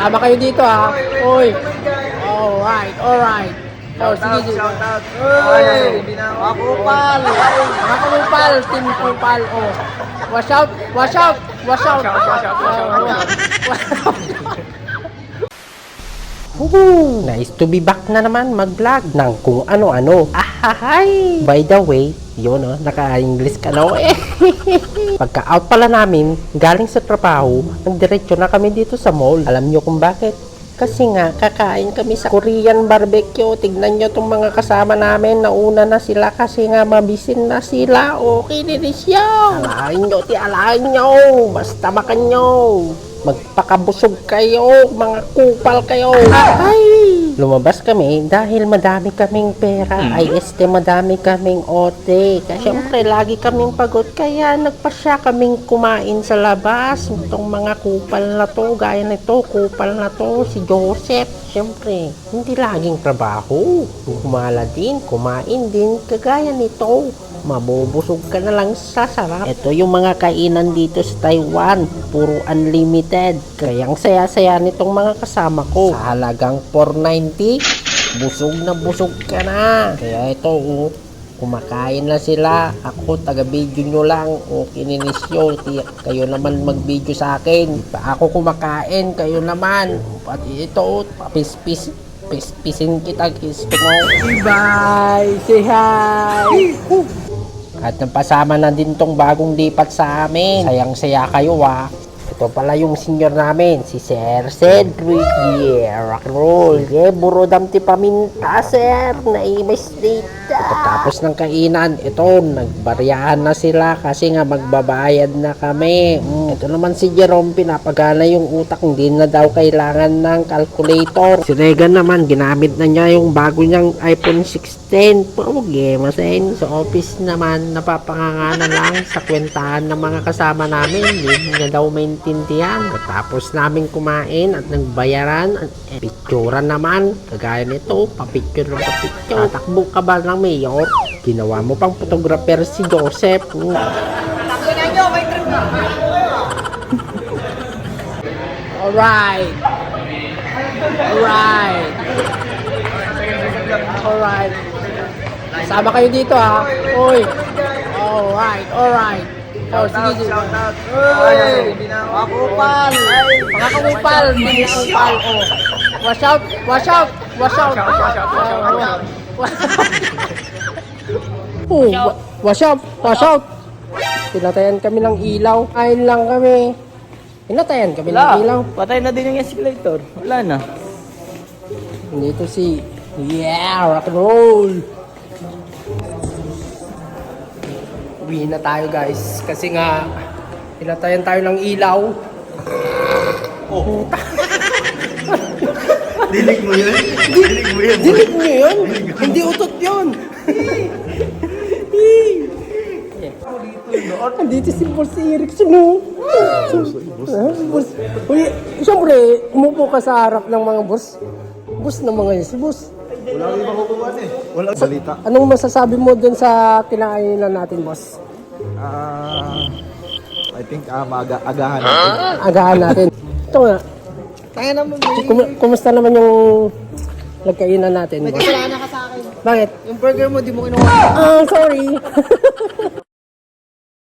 Sama kayo dito ha. Uy. Alright, alright. Oh, sige, sige. Shout out. Uy. Hindi na ako. Mga kupal. Mga kupal. Team kupal. Oh. Wash out. Wash out. Wash out. Wash out, wash out, wash out, Wash out. Woohoo! Nice to be back na naman mag-vlog ng kung ano-ano. Ahahay! By the way, yun oh, naka-English ka na eh. Pagka-out pala namin, galing sa trabaho, nagdiretso na kami dito sa mall. Alam nyo kung bakit? Kasi nga, kakain kami sa Korean barbecue. Tignan nyo tong mga kasama namin. Nauna na sila kasi nga mabisin na sila. Okay, nilisyo. Alain nyo, ti alain nyo. Basta makan nyo. Magpakabusog kayo. Mga kupal kayo. Ay! Lumabas kami dahil madami kaming pera. Ay, este, madami kaming ote. Kaya syempre, lagi kaming pagod. Kaya nagpasya kaming kumain sa labas. Itong mga kupal na to, gaya nito, kupal na to, si Joseph. Syempre, hindi laging trabaho. Humala din, kumain din, kagaya nito. Mabubusog ka na lang sa sarap. Ito yung mga kainan dito sa Taiwan. Puro unlimited. Kaya ang saya-saya nitong mga kasama ko. Sa halagang 490, busog na busog ka na. Kaya ito, oh, kumakain na sila. Ako, taga-video nyo lang. O, kininisyo. Ti- Kayo naman mag-video sa akin. Ako kumakain, kayo naman. Pati ito, papis-pis. Pispisin kita, gusto mo. Bye! Say hi! At napasama na din tong bagong lipat sa amin. Sayang-saya kayo ah. Ito pala yung senior namin, si Sir Cedric. Yeah, rock and roll. Yeah, burodam ti paminta, sir. Naimis dita. Pagkatapos ng kainan, ito, nagbaryahan na sila kasi nga magbabayad na kami. Mm, ito naman si Jerome, pinapagana yung utak. Hindi na daw kailangan ng calculator. Si Regan naman, ginamit na niya yung bago niyang iPhone 16. Problema sa inyo. Sa office naman, napapangangana lang sa kwentahan ng mga kasama namin. Hindi niya daw maintindihan. Tapos namin kumain at nagbayaran. Eh, picturean naman. Kagaya nito, papicture ng papicture. Tatakbo ka ba ng mayor? Ginawa mo pang photographer si Joseph. Hmm. Alright. Alright. Alright. Sama kayo dito ha. Uy. Alright, alright. Oh, sige, sige. Shout out. Uy. Hindi na ako. Mga kupal. Mga kupal. Mga kupal. Oh. Wash out. Wash out. Wash out. Wash out, wash out, wash out. Oh, wa- wash out. Wash out. Pinatayan kami ng ilaw. Kain lang kami. Pinatayan kami ng ilaw. Patay na din yung escalator. Wala na. Dito si Yeah, rock and roll. Uwi na tayo guys kasi nga pinatayan tayo ng ilaw. Oh. Dinig mo yun? Dinig mo yun? Dinig niyo yun? Hindi utot yun. Andito si Boss Erickson, no? Boss. Uy, siyempre, umupo ka sa harap ng mga boss. Boss na mga yun, si boss. Wala ibang kukuha eh. Wala salita. Anong masasabi mo dun sa kinainan natin, boss? Ah, I think ah, maaga agahan natin. Agahan natin. Ito nga, Kaya naman, kum- kumusta naman yung nagkainan natin, boss? wala na ka sa akin. Bakit? Yung burger mo, di mo kinuha. Ah, sorry.